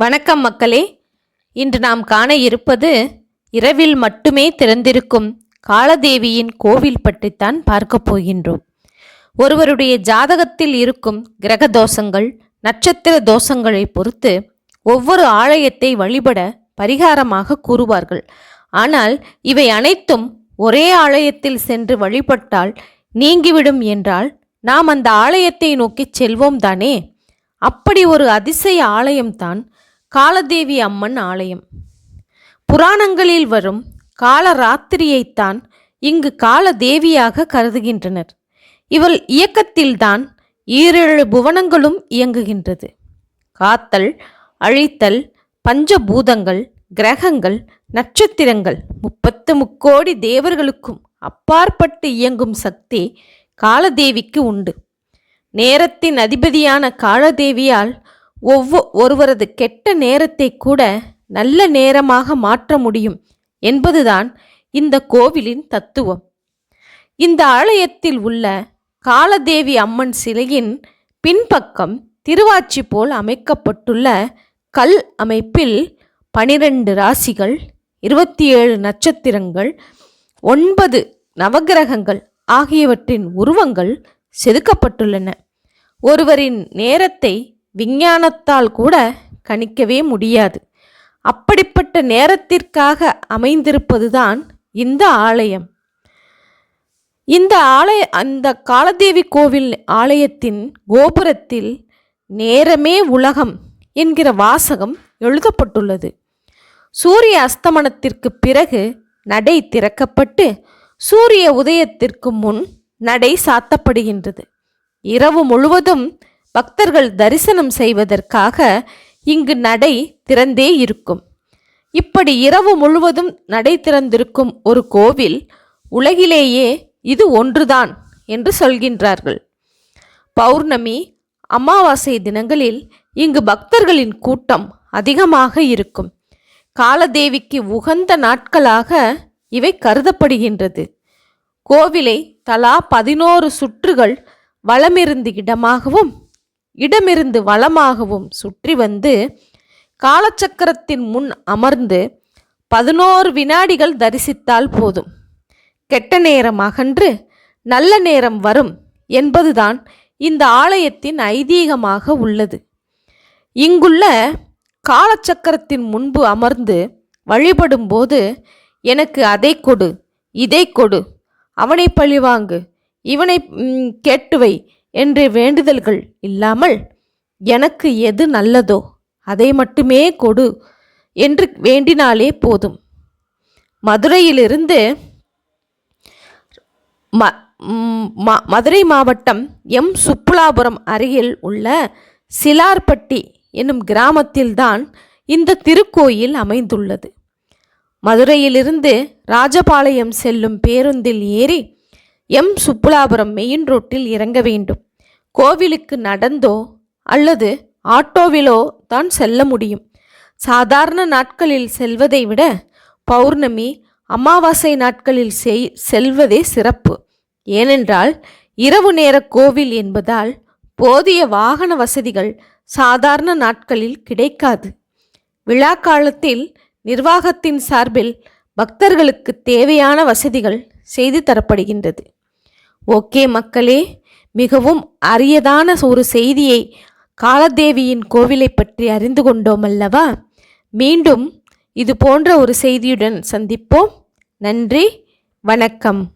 வணக்கம் மக்களே. இன்று நாம் காண இருப்பது இரவில் மட்டுமே திறந்திருக்கும் காலதேவியின் கோவில் பற்றித்தான் பார்க்கப் போகின்றோம். ஒருவருடைய ஜாதகத்தில் இருக்கும் கிரக தோஷங்கள் நட்சத்திர தோஷங்களை பொறுத்து ஒவ்வொரு ஆலயத்தை வழிபட பரிகாரமாக கூறுவார்கள். ஆனால் இவை அனைத்தும் ஒரே ஆலயத்தில் சென்று வழிபட்டால் நீங்கிவிடும் என்றால் நாம் அந்த ஆலயத்தை நோக்கி செல்வோம் தானே? அப்படி ஒரு அதிசய ஆலயம்தான் காலதேவி அம்மன் ஆலயம். புராணங்களில் வரும் காலராத்திரியைத்தான் இங்கு காலதேவியாக கருதுகின்றனர். இவள் இயக்கத்தில்தான் ஈரேழு புவனங்களும் இயங்குகின்றது. காத்தல் அழித்தல் பஞ்சபூதங்கள் கிரகங்கள் நட்சத்திரங்கள் முப்பத்து முக்கோடி தேவர்களுக்கும் அப்பாற்பட்டு இயங்கும் சக்தி காலதேவிக்கு உண்டு. நேரத்தின் அதிபதியான காலதேவியால் ஒவ்வொ ஒருவரது கெட்ட நேரத்தை கூட நல்ல நேரமாக மாற்ற முடியும் என்பதுதான் இந்த கோவிலின் தத்துவம். இந்த ஆலயத்தில் உள்ள காலதேவி அம்மன் சிலையின் பின்பக்கம் திருவாச்சி போல் அமைக்கப்பட்டுள்ள கல் அமைப்பில் பனிரெண்டு ராசிகள் இருபத்தி ஏழு நட்சத்திரங்கள் ஒன்பது நவக்கிரகங்கள் ஆகியவற்றின் உருவங்கள் செதுக்கப்பட்டுள்ளன. ஒருவரின் நேரத்தை விஞ்ஞானத்தால் கூட கணிக்கவே முடியாது. அப்படிப்பட்ட நேரத்திற்காக அமைந்திருப்பதுதான் இந்த ஆலயம். இந்த ஆலய அந்த காலதேவி கோவில் ஆலயத்தின் கோபுரத்தில் நேரமே உலகம் என்கிற வாசகம் எழுதப்பட்டுள்ளது. சூரிய அஸ்தமனத்திற்கு பிறகு நடை திறக்கப்பட்டு சூரிய உதயத்திற்கு முன் நடை சாத்தப்படுகின்றது. இரவு முழுவதும் பக்தர்கள் தரிசனம் செய்வதற்காக இங்கு நடை திறந்தே இருக்கும். இப்படி இரவு முழுவதும் நடை திறந்திருக்கும் ஒரு கோவில் உலகிலேயே இது ஒன்றுதான் என்று சொல்கின்றார்கள். பௌர்ணமி அமாவாசை தினங்களில் இங்கு பக்தர்களின் கூட்டம் அதிகமாக இருக்கும். காலதேவிக்கு உகந்த நாட்களாக இவை கருதப்படுகின்றது. கோவிலை தலா பதினோரு சுற்றுகள் வலமிருந்து இடமாகவும் இடமிருந்து வளமாகவும் சுற்றி வந்து காலச்சக்கரத்தின் முன் அமர்ந்து பதினோரு வினாடிகள் தரிசித்தால் போதும். கெட்ட நேரம் அகன்று நல்ல நேரம் வரும் என்பதுதான் இந்த ஆலயத்தின் ஐதீகமாக உள்ளது. இங்குள்ள காலச்சக்கரத்தின் முன்பு அமர்ந்து வழிபடும்போது எனக்கு அதை கொடு இதை கொடு அவனை பழிவாங்கு இவனை கேட்டுவை என்ற வேண்டுதல்கள் இல்லாமல் எனக்கு எது நல்லதோ அதை மட்டுமே கொடு என்று வேண்டினாலே போதும். மதுரையிலிருந்து ம ம- மதுரை மாவட்டம் எம். சுப்புலாபுரம் அருகில் உள்ள சிலார்பட்டி என்னும் கிராமத்தில்தான் இந்த திருக்கோயில் அமைந்துள்ளது. மதுரையிலிருந்து ராஜபாளையம் செல்லும் பேருந்தில் ஏறி எம் சுப்புலாபுரம் மெயின் ரோட்டில் இறங்க வேண்டும். கோவிலுக்கு நடந்தோ அல்லது ஆட்டோவிலோ தான் செல்ல முடியும். சாதாரண நாட்களில் செல்வதை விட பௌர்ணமி அமாவாசை நாட்களில் செய் செல்வதே சிறப்பு. ஏனென்றால் இரவு நேர கோவில் என்பதால் போதிய வாகன வசதிகள் சாதாரண நாட்களில் கிடைக்காது. விழா காலத்தில் நிர்வாகத்தின் சார்பில் பக்தர்களுக்கு தேவையான வசதிகள் செய்து தரப்படுகின்றது. ஓகே மக்களே மிகவும் அரியதான ஒரு செய்தியை காலதேவியின் கோவிலை பற்றி அறிந்து கொண்டோம் அல்லவா? மீண்டும் இது போன்ற ஒரு செய்தியுடன் சந்திப்போம். நன்றி வணக்கம்.